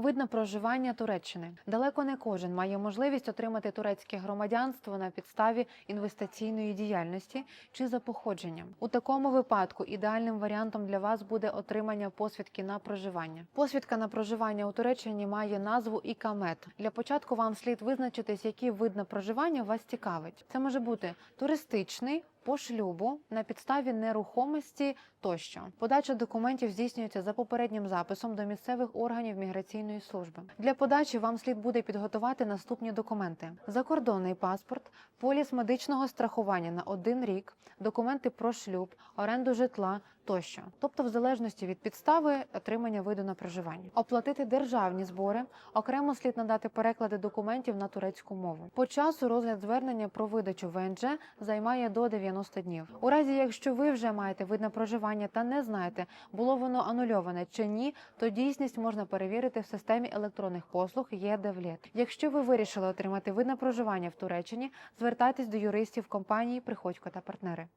Вид на проживання Туреччини. Далеко не кожен має можливість отримати турецьке громадянство на підставі інвестиційної діяльності чи за походженням. У такому випадку ідеальним варіантом для вас буде отримання посвідки на проживання. Посвідка на проживання у Туреччині має назву ікамет. Для початку вам слід визначитись, який вид на проживання вас цікавить. Це може бути туристичний. По шлюбу на підставі нерухомості тощо подача документів здійснюється за попереднім записом до місцевих органів міграційної служби. Для подачі вам слід буде підготувати наступні документи: закордонний паспорт, поліс медичного страхування на один рік, документи про шлюб, оренду житла тощо, тобто в залежності від підстави отримання виду на проживання, оплатити державні збори. Окремо слід надати переклади документів на турецьку мову. По часу розгляд звернення про видачу ВНЖ займає до 90 днів. У разі, якщо ви вже маєте вид на проживання та не знаєте, було воно анульоване чи ні, то дійсність можна перевірити в системі електронних послуг ЄДВЛЕТ. Якщо ви вирішили отримати вид на проживання в Туреччині, звертайтесь до юристів компанії Приходько та партнери.